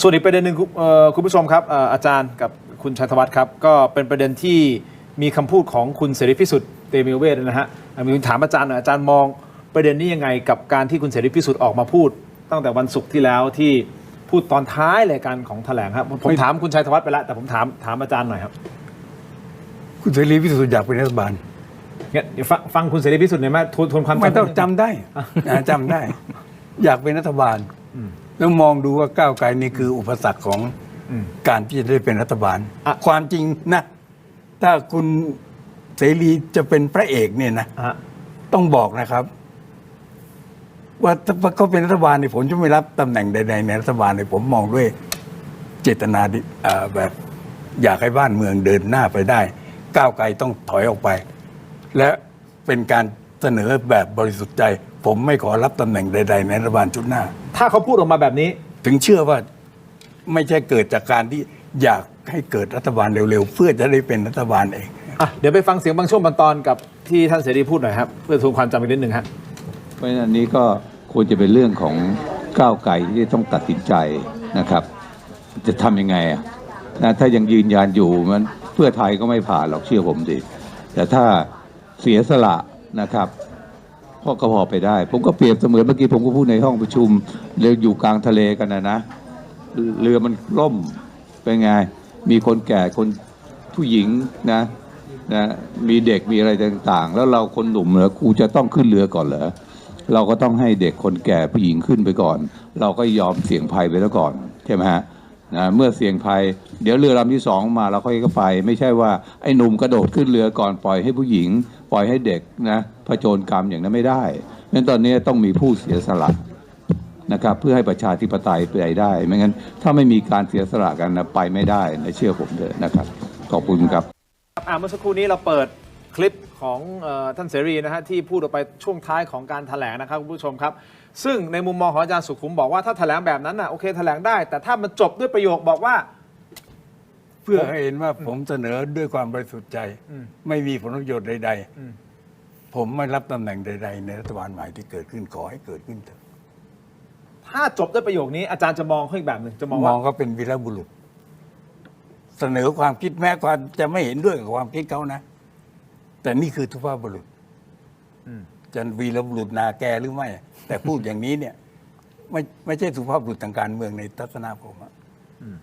ส่วนอีกประเด็นหนึ่งคุณเอ่อคุณผู้ชมครับเอ่ออาจารย์กับคุณชัยธวัฒน์ครับ ก็เป็นประเด็นที่มีคำพูดของคุณเสรีพิสุทธิ์เตมียเวทนะฮะอะมีถามอาจารย์หน่อยอาจารย์มองประเด็นนี้ยังไงกับการที่คุณเสรีพิสุทธิ์ออกมาพูด ตั้งแต่วันศุกร์ที่แล้วที่พูดตอนท้ายรายการของแถลงครับผมผมถามคุณชัยธวัฒน์ไปแล้วแต่ผมถามถามอาจารย์หน่อยครับคุณเสรีพิสุทธิ์อยากเป็นรัฐบาลงั้นเดี๋ยวฟังฟังคุณเสรีพิสุทธิ์หน่อยไหมทวนทวนความไม่ต้องนิดนึ จำได้นะจำได้ อยากเป็นรัฐบาล แล้วมองดูว่าก้าวไกลนี่คืออุปสรรคของอืมการที่จะได้เป็นรัฐบาลอะความจริงนะ ถ้าคุณเสรีจะเป็นพระเอกเนี่ยนะฮะต้องบอกนะครับ ว่าถ้าเขาเป็นรัฐบาลเนี่ยผมจะไม่รับตำแหน่งใด ๆ ในรัฐบาลเลยผมมองด้วยเจตนาดิเอ่อแบบอยากให้บ้านเมืองเดินหน้าไปได้ ก้าวไกลต้องถอยออกไป และเป็นการเสนอแบบบริสุทธิ์ใจ ผมไม่ขอรับตำแหน่งใด ๆ ในรัฐบาลชุดหน้า ถ้าเขาพูดออกมาแบบนี้ ถึงเชื่อว่าไม่ใช่เกิดจากการที่อยากให้เกิดรัฐบาลเร็วๆ เพื่อจะได้เป็นรัฐบาลเอง อะเดี๋ยวไปฟังเสียงบางช่วงบางตอนกับที่ท่านเสรีพูดหน่อยครับเพื่อทวนความจำอีกนิดหนึ่งฮะ เพราะฉะนั้นอันนี้ก็ควรจะเป็นเรื่องของก้าวไกลที่ต้องตัดสินใจนะครับ จะทำยังไงอะนะถ้ายังยืนยันอยู่มันเพื่อไทยก็ไม่ผ่านหรอกเชื่อผมดิแต่ถ้าเสียสละนะครับ พ่อก็พอไปได้ ผมก็เปรียบเสมือนเมื่อกี้ผมก็พูดในห้องประชุมเรืออยู่กลางทะเลกันนะนะเรือมันล่มเป็นไง มีคนแก่คนผู้หญิงนะนะมีเด็กมีอะไรต่างๆ แล้วเราคนหนุ่มเหรอกูจะต้องขึ้นเรือก่อนเหรอเราก็ต้องให้เด็กคนแก่ผู้หญิงขึ้นไปก่อน เราก็ยอมเสี่ยงภัยไปแล้วก่อนใช่ไหมฮะ นะเมื่อเสี่ยงภัย เดี๋ยวเรือลำที่สองมาเราค่อยก็ไป ไม่ใช่ว่าไอ้หนุ่มกระโดดขึ้นเรือก่อนปล่อยให้ผู้หญิง ปล่อยให้เด็กนะผจญกรรมอย่างนั้นไม่ได้เพราะฉะนั้นตอนนี้ต้องมีผู้เสียสละนะครับเพื่อให้ประชาธิปไตยไปได้ ไม่งั้นถ้าไม่มีการเสียสละกันนะไปไม่ได้นะเชื่อผมเถอะนะครับขอบคุณครับอ่าเมื่อสักครู่นี้เราเปิดคลิป ของเออท่านเสรีนะฮะที่พูดออกไปช่วงท้ายของการถแถลงนะครับคุณผู้ชมครับ ซึ่งในมุมมองของอาจารย์สุขุมบอกว่าถ้าแถลงแบบนั้นน่ะโอเคแถลงได้ แต่ถ้ามันจบด้วยประโยคบอกว่า เพื่อให้เห็นว่าผมเสนอด้วยความบริสุทธิ์ใจอืมไม่มีผลประโยชน์ใดอืมๆผมไม่รับตำแหน่งใด ๆ ในรัฐบาลใหม่ที่เกิดขึ้นขอให้เกิดขึ้นเถอะถ้าจบด้วยประโยคนี้อาจารย์จะมองเขาอีกแบบหนึ่งจะมองมว่าองเขาเป็นวีรบุรุษ เสนอความคิดแม้ความจะไม่เห็นด้วยกับความคิดเขานะ แต่นี่คือทุพภาพบุรุษอืมจะวีรบุรุษนาแกหรือไม่ แต่พูดอย่างนี้เนี่ย ไม่ไม่ใช่สุภาพบุรุษทางการเมืองในทัศนะผมอะอืม